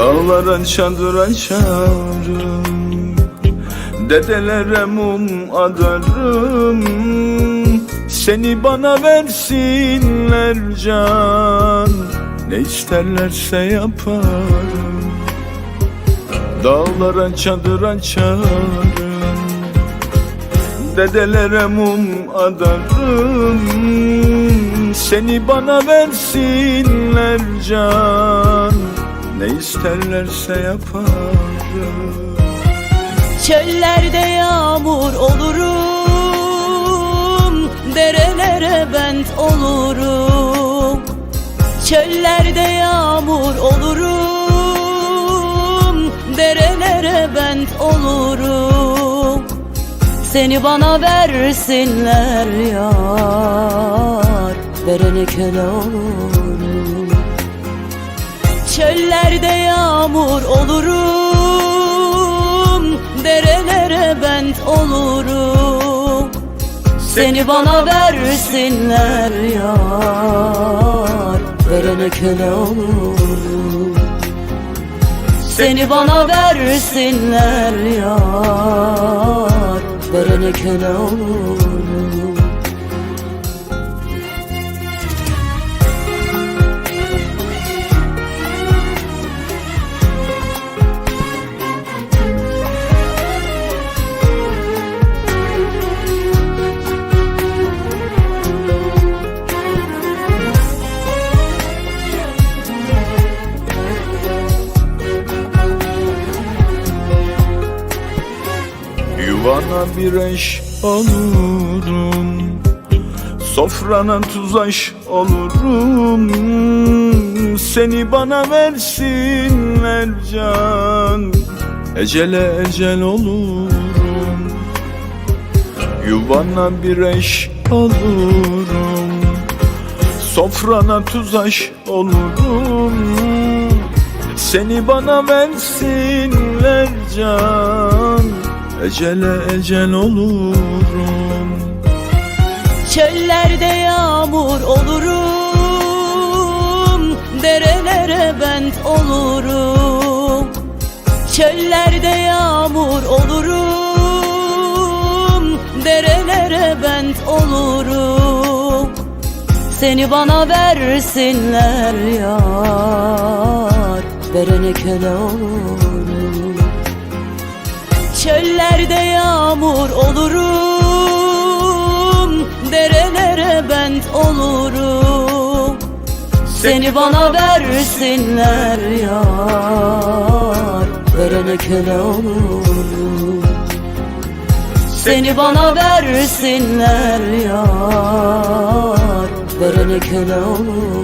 Dağlara çadır açarım Dedelere mum adarım. Seni bana versinler can. Ne isterlerse yaparım. Dağlara çadır açarım Dedelere mum adarım. Seni bana versinler can Ne isterlerse yaparım Çöllerde yağmur olurum Derelere bent olurum. Çöllerde yağmur olurum Derelere bent olurum. Seni bana versinler yar Verene köle olurum Çöllerde yağmur olurum. Derelere bent olurum. Seni bana versinler yar. Verene köle olurum. Seni bana versinler yar. Verene köle olurum Yuvana bir eş olurum Sofrana tuz aş olurum Seni bana versinler can. Ecele ecel olurum. Yuvana bir eş olurum Sofrana tuz aş olurum. Seni bana versinler can Ecele ecel olurum. Çöllerde yağmur olurum Derelere bent olurum. Çöllerde yağmur olurum Derelere bent olurum. Seni bana versinler yar Verene köle olurum Çöllerde yağmur olurum. Derelere bent olurum. Seni bana versinler yar. Verene köle olurum. Seni bana versinler yar. Verene köle olurum